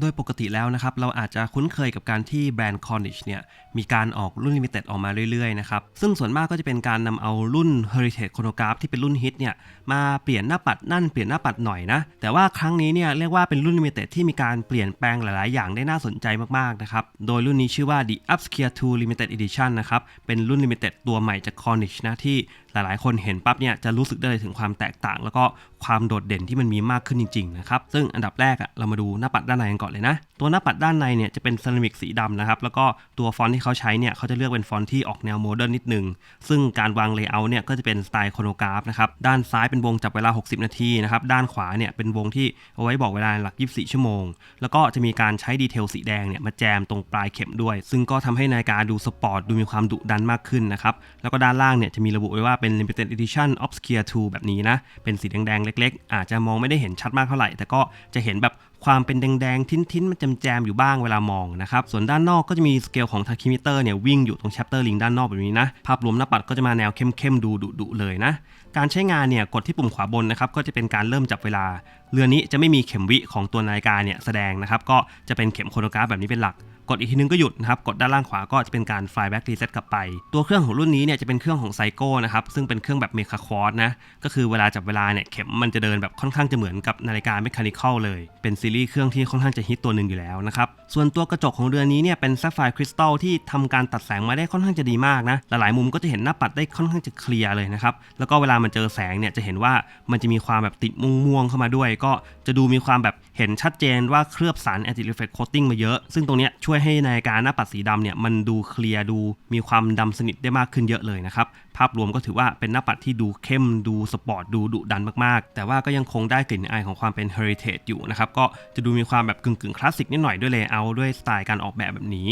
โดยปกติแล้วนะครับ เราอาจจะคุ้นเคยกับการที่แบรนด์ Cornish เนี่ยมีการออกรุ่นลิมิเต็ดออกมาเรื่อยๆนะครับซึ่งส่วนมากก็จะเป็นการนำเอารุ่น Heritage Chronograph ที่เป็นรุ่นฮิตเนี่ยมาเปลี่ยนหน้าปัดนั่นเปลี่ยนหน้าปัดหน่อยนะ แต่ว่าครั้งนี้เนี่ยเรียกว่าเป็นรุ่นลิมิเต็ดที่มีการเปลี่ยนแปลงหลายๆ อย่างได้น่าสนใจมากๆนะครับโดยรุ่นนี้ชื่อว่า The Upscale 2 Limited Edition นะครับเป็นรุ่นลิมิเต็ดตัวใหม่จาก Cornish นะที่ หลายๆ คนเห็นปั๊บเนี่ยจะรู้สึกได้เลยถึงความแตกต่าง แล้วก็ความโดดเด่นที่มันมีมากขึ้นจริงๆนะครับซึ่งอันดับแรกอะเรามาดูหน้าปัดด้านในกันก่อนเลยนะ ตัวหน้าปัดด้านในเนี่ยจะเป็นเซรามิกสีดำนะครับ แล้วก็ตัวฟอนต์ที่เขาใช้เนี่ยเขาจะเลือกเป็นฟอนต์ที่ออกแนวโมเดิร์นนิดนึง ซึ่งการวางเลเยอร์เนี่ยก็จะเป็นสไตล์โครโนกราฟนะครับ ด้านซ้ายเป็นวงจับเวลา 60 นาทีนะครับ ด้านขวาเนี่ยเป็นวงที่เอาไว้บอกเวลาหลัก 24 ชั่วโมง แล้วก็จะมีการใช้ดีเทลสีแดงเนี่ยมาแจมตรงปลายเข็มด้วย ซึ่งก็ทำให้นาฬิกาดูสปอร์ตดูมีความดุดันมากขึ้นนะครับ แล้วก็ด้านล่างเนี่ยจะมีระบุไว้ว่าเป็น limited edition obscure 2แบบนี้นะ เป็นสีแดงๆเล็ก ๆ อาจจะมองไม่ได้เห็นชัดมากเท่าไหร่ แต่ก็จะเห็นแบบ ความเป็นแดงๆทิ้นๆมันแจมๆอยู่บ้างเวลามองนะครับส่วนด้านนอกก็จะมีสเกลของทาคิมิเตอร์เนี่ยวิ่งอยู่ตรงแชปเตอร์ลิงด้านนอกแบบนี้นะภาพรวมหน้าปัดก็จะมาแนวเข้มๆดูดุๆเลยนะ การใช้งานเนี่ยกดที่ปุ่มขวาบนนะครับก็จะเป็นการเริ่มจับเวลา เรือนี้จะไม่มีเข็มวิของตัวนาฬิกาเนี่ยแสดงนะครับก็จะเป็นเข็มโครโนกราฟแบบนี้เป็นหลัก กดอีกทีนึงก็หยุดนะครับกดด้านล่างขวาก็จะเป็นการ fly back reset กลับไป ตัวเครื่องของรุ่นนี้เนี่ยจะเป็นเครื่องของไซโก้นะครับซึ่งเป็นเครื่องแบบเมคาคอร์นะก็คือเวลาจับเวลาเนี่ยเข็มมันจะเดินแบบค่อนข้างจะเหมือนกับนาฬิกาเมคานิคอลเลยเป็นซีรีส์เครื่องที่ค่อนข้างจะฮิตตัวหนึ่งอยู่แล้วนะครับส่วนตัวกระจกของเรือนนี้เนี่ยเป็นแซฟไฟคริสตัลที่ทำการตัดแสงมาได้ค่อนข้างจะดีมากนะหลายๆมุมก็จะเห็นหน้าปัดได้ค่อนข้างจะเคลียร์เลยนะครับแล้วก็เวลามันเจอแสงเนี่ยจะเห็นว่ามันจะมีความแบบติดม่วงๆเข้ามาด้วย ก็จะดูมีความแบบเห็นชัดเจนว่าเคลือบสาร anti reflect coating มาเยอะ ซึ่งตรงนี้ช่วยให้นาฬิกาหน้าปัดสีดำเนี่ยมันดูเคลียร์ดูมีความดำสนิทได้มากขึ้นเยอะเลยนะครับภาพรวมก็ถือว่าเป็นหน้าปัดที่ดูเข้มดูสปอร์ตดูดุดันมากๆ แต่ว่าก็ยังคงได้กลิ่นอายของความเป็น heritage อยู่นะครับ ก็จะดูมีความแบบกึ่งๆ คลาสสิกนิดหน่อยด้วยเลเยอร์ด้วยสไตล์การออกแบบแบบนี้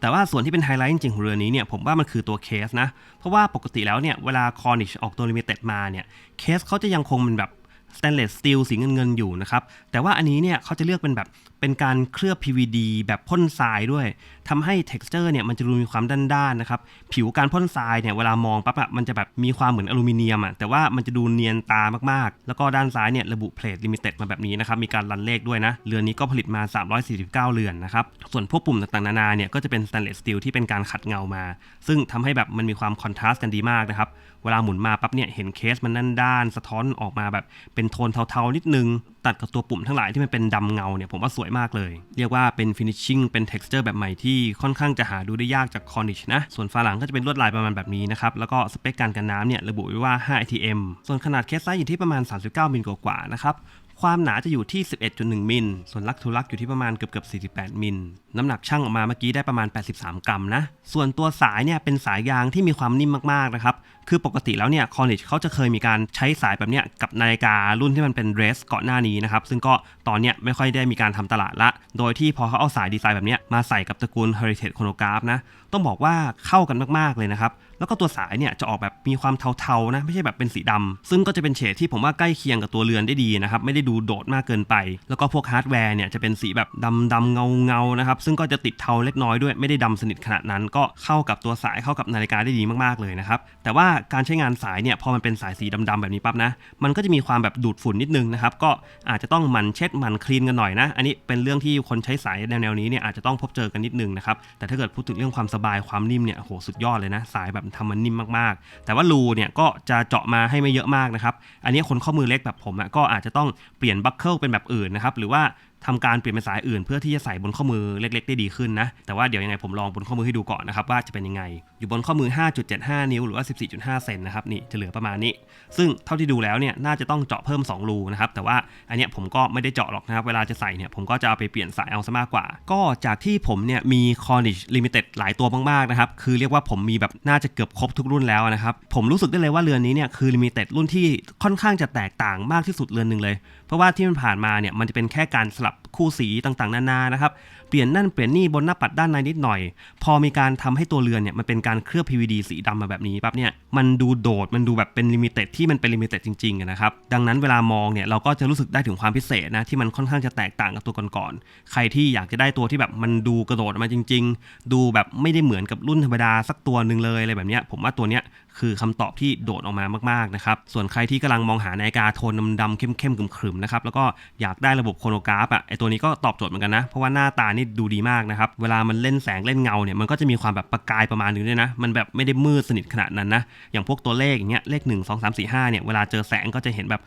แต่ว่าส่วนที่เป็นไฮไลท์จริงๆของเรือนี้เนี่ยผมว่ามันคือตัวเคสนะ เพราะว่าปกติแล้วเนี่ยเวลา Cornish ออกตัว Limited มาเนี่ยเคสเขาจะยังคงเป็นแบบสแตนเลสสตีลสีเงินเงินๆอยู่นะครับ แต่ว่าอันนี้เนี่ยเขาจะเลือกเป็นแบบ เป็นการเคลือบ PVD แบบพ่นทรายด้วยทำให้ texture เนี่ยมันจะดูมีความด้านๆนะครับ ผิวการพ่นทรายเนี่ยเวลามองปั๊บอะมันจะแบบมีความเหมือนอลูมิเนียมอะแต่ว่ามันจะดูเนียนตามากๆ แล้วก็ด้านซ้ายเนี่ยระบุเพลทลิมิเต็ดมาแบบนี้นะครับ มีการรันเลขด้วยนะ เรือนนี้ก็ผลิตมา 349 เรือนนะครับ ส่วนพวกปุ่มต่างๆนานาเนี่ยก็จะเป็นสแตนเลสสตีลที่เป็นการขัดเงามา ซึ่งทำให้แบบมันมีความคอนทราสต์กันดีมากนะครับ เวลาหมุนมาปั๊บเนี่ยเห็นเคสมันด้านๆสะท้อนออกมาแบบเป็นโทนเทาๆนิดนึงตัดกับตัวปุ่มทั้งหลายที่มันเป็นดำเงาเนี่ยผมว่าสวยมากเลย เรียกว่าเป็นฟินิชชิ่งเป็นเท็กซ์เจอร์แบบใหม่ที่ค่อนข้างจะหาดูได้ยากจากคอนิชนะ ส่วนฝาหลังก็จะเป็นลวดลายประมาณแบบนี้นะครับ แล้วก็สเปคการกันน้ำเนี่ยระบุไว้ว่า 5 ATM ส่วนขนาดเคสไซส์อยู่ที่ประมาณ 39มิลกว่าๆนะครับ ความหนาจะอยู่ที่ 11.1 มิล ส่วนลักทูลักอยู่ที่ประมาณเกือบเกือบ48 มิล น้ำหนักช่างออกมาเมื่อกี้ได้ประมาณ 83 กรัมนะ ส่วนตัวสายเนี่ยเป็นสายยางที่มีความนิ่มมากๆนะครับ คือปกติแล้วเนี่ยคอนิชเขาจะเคยมีการใช้สายแบบเนี้ยกับนาฬิการุ่นที่มันเป็นเรสก่อนหน้านี้นะครับ ซึ่งก็ตอนเนี้ยไม่ค่อยได้มีการทำตลาดละ โดยที่พอเขาเอาสายดีไซน์แบบเนี้ยมาใส่กับตระกูล Heritage Chronograph นะต้องบอกว่าเข้ากันมากๆเลยนะครับแล้วก็ตัวสายเนี่ยจะออกแบบมีความเทาๆนะไม่ใช่แบบเป็นสีดำซึ่งก็จะเป็นเฉดที่ผมว่าใกล้เคียงกับตัวเรือนได้ดีนะครับไม่ได้ดูโดดมากเกินไป แล้วก็พวกฮาร์ดแวร์เนี่ยจะเป็นสีแบบดำดำเงาเงาๆนะครับซึ่งก็จะติดเทาเล็กน้อยด้วยไม่ได้ดำสนิทขนาดนั้นก็เข้ากับตัวสายเข้ากับนาฬิกาได้ดีมากๆเลยนะครับแต่ว่าการใช้งานสายเนี่ยพอมันเป็นสายสีดำๆแบบนี้ปั๊บนะมันก็จะมีความแบบดูดฝุ่นนิดนึงนะครับก็อาจจะต้องมันเช็ดมันคลีนกันหน่อยนะ อันนี้เป็นเรื่องที่คนใช้สายแนวๆนี้เนี่ยอาจจะต้องพบเจอกันนิดนึงนะครับแต่ถ้าเกิดพูดถึงเรื่องความสบายความนิ่มเนี่ยโหสุดยอดเลยนะ สายแบบทำมันนิ่มมากๆ แต่ว่ารูเนี่ยก็จะเจาะมาให้ไม่เยอะมากนะครับ อันนี้คนข้อมือเล็กแบบผมอะก็อาจจะต้องเปลี่ยนบัคเกิลเป็นแบบอื่นนะครับหรือว่า ทำการเปลี่ยนเป็นสายอื่น เพื่อที่จะใส่บนข้อมือเล็ก ๆ ได้ดีขึ้นนะ แต่ว่าเดี๋ยวยังไงผมลองบนข้อมือให้ดูก่อนนะครับว่าจะเป็นยังไง อยู่บนข้อมือ 5.75 นิ้วหรือว่า 14.5 เซนนะครับนี่จะเหลือประมาณนี้ ซึ่งเท่าที่ดูแล้วเนี่ยน่าจะต้องเจาะเพิ่ม 2 รูนะครับ แต่ว่าอันเนี้ยผมก็ไม่ได้เจาะหรอกนะครับ เวลาจะใส่เนี่ยผมก็จะเอาไปเปลี่ยนสายเอาซะมากกว่า ก็จากที่ผมเนี่ยมี Cornish Limited หลายตัวมากๆนะครับ คือเรียกว่าผมมีแบบน่าจะเกือบครบทุกรุ่นแล้วนะครับ ผมรู้สึกได้เลยว่าเรือนนี้เนี่ยคือ Limited รุ่นที่ค่อนข้างจะแตกต่างมากที่สุดเรือนหนึ่งเลย เพราะว่าที่มันผ่านมาเนี่ยมันจะเป็นแค่การสลับคู่สีต่างๆ นานานะครับ เปลี่ยนนั่นเปลี่ยนนี่บนหน้าปัดด้านในนิดหน่อย พอมีการทำให้ตัวเรือนเนี่ยมันเป็นการเคลือบ PVD สีดำมาแบบนี้ปั๊บเนี่ยมันดูโดดมันดูแบบเป็นลิมิเต็ดที่มันเป็นลิมิเต็ดจริงๆนะครับดังนั้นเวลามองเนี่ยเราก็จะรู้สึกได้ถึงความพิเศษนะที่มันค่อนข้างจะแตกต่างกับตัวก่อนๆใครที่อยากจะได้ตัวที่แบบมันดูกระโดดมาจริง ๆ ดูแบบไม่ได้เหมือนกับรุ่นธรรมดาสักตัวหนึ่งเลยอะไรแบบเนี้ยผมว่าตัวเนี้ยคือคำตอบที่โดดออกมามากๆนะครับ ส่วนใครที่กำลังมองหานาฬิกาโทนดำๆเข้มๆขรึมๆนะครับ แล้วก็อยากได้ระบบโครโนกราฟอะไอตัวนี้ก็ตอบโจทย์เหมือนกันนะ เพราะว่าหน้าตานี่ดูดีมากนะครับ เวลามันเล่นแสงเล่นเงาเนี่ยมันก็จะมีความแบบประกายประมาณนึงด้วยนะ มันแบบไม่ได้มืดสนิทขนาดนั้นนะ อย่างพวกตัวเลขอย่างเงี้ยเลข 1 2 3 4 5เนี่ยเวลาเจอแสงก็จะเห็นแบบ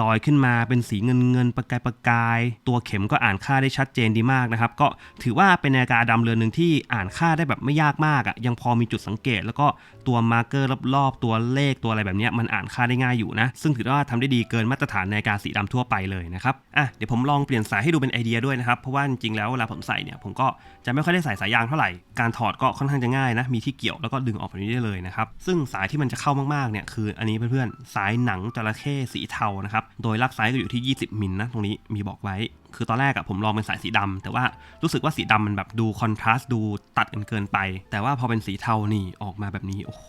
ลอยๆขึ้นมาเป็นสีเงินเงินประกายประกาย ตัวเข็มก็อ่านค่าได้ชัดเจนดีมากนะครับ ก็ถือว่าเป็นนาฬิกาดำเรือนหนึ่งที่อ่านค่าได้แบบไม่ยากมากอะ่ะยังพอมีจุดสังเกต แล้วก็ตัวมาร์กเกอร์รอบๆตัวเลขตัวอะไรแบบเนี้ยมันอ่านค่าได้ง่ายอยู่นะ ซึ่งถือว่าทำได้ดีเกินมาตรฐานนาฬิกาสีดำทั่วไปเลยนะครับอะเดี๋ยวผมลองเปลี่ยนสายให้ดูเป็นไอเดียด้วยนะครับ เพราะว่าจริงๆแล้วเวลาผมใส่เนี่ยผมก็จะไม่ค่อยได้ใส่สายยางเท่าไหร่ การถอดก็ค่อนข้างจะง่ายนะ มีที่เกี่ยวแล้วก็ดึงออกแบบนี้ได้เลยนะครับ ซึ่งสายที่มันจะเข้ามากๆเนี่ยคืออันนี้เพื่อนๆ สายหนังจระเข้สีเทานะครับ โดยลักไซส์ก็อยู่ที่ 20 มิลนะตรงนี้มีบอกไว้ คือตอนแรกอะผมลองเป็นสายสีดำแต่ว่ารู้สึกว่าสีดำมันแบบดูคอนทราสต์ดูตัดกันเกินไป แต่ว่าพอเป็นสีเทานี่ออกมาแบบนี้โอ้โห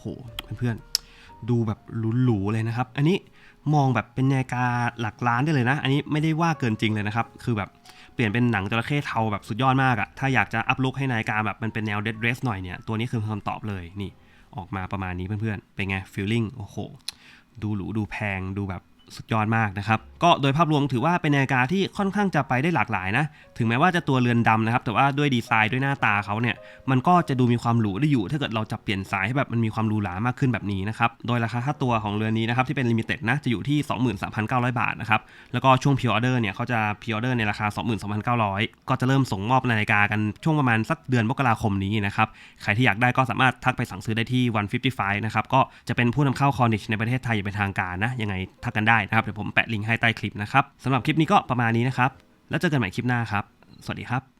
เพื่อนๆดูแบบหรูๆเลยนะครับ อันนี้ มองแบบเป็นนาฬิกาหลักล้านได้เลยนะ อันนี้ไม่ได้ว่าเกินจริงเลยนะครับ คือแบบเปลี่ยนเป็นหนังจระเข้เทาแบบสุดยอดมากอะถ้าอยากจะอัพลุกให้นาฬิกาแบบมันเป็นแนวเดดเรสหน่อยเนี่ย ตัวนี้คือคำตอบเลยนี่ ออกมาประมาณนี้เพื่อนๆ เป็นไงฟีลลิ่งโอ้โห ดูหรูดูแพงดูแบบ สุดยอดมากนะครับ ก็โดยภาพรวมถือว่าเป็นนาฬิกาที่ค่อนข้างจะไปได้หลากหลายนะ ถึงแม้ว่าจะตัวเรือนดำนะครับ แต่ว่าด้วยดีไซน์ด้วยหน้าตาเขาเนี่ย มันก็จะดูมีความหรูได้อยู่ ถ้าเกิดเราจะเปลี่ยนสายให้แบบมันมีความหรูหรามากขึ้นแบบนี้นะครับ โดยราคาค่าตัวของเรือนนี้นะครับที่เป็นลิมิเต็ดนะจะอยู่ที่ 23,900 บาทนะครับ แล้วก็ช่วงพิออเดอร์เนี่ยเขาจะพิออเดอร์ในราคา 22,900 ก็จะเริ่มส่งมอบนาฬิกากันช่วงประมาณสักเดือนมกราคมนี้นะครับ ใครที่อยากได้ก็สามารถทักไปสั่งซื้อได้ที่155นะครับ ก็จะเป็นผู้นำเข้าคอนิชในประเทศไทยอย่างเป็นทางการนะยังไงทักกันได้นะครับเดี๋ยวผมแปะลิงก์ให้ใต้คลิปนะครับสำหรับคลิปนี้ก็ประมาณนี้นะครับ แล้วเจอกันใหม่คลิปหน้าครับ สวัสดีครับ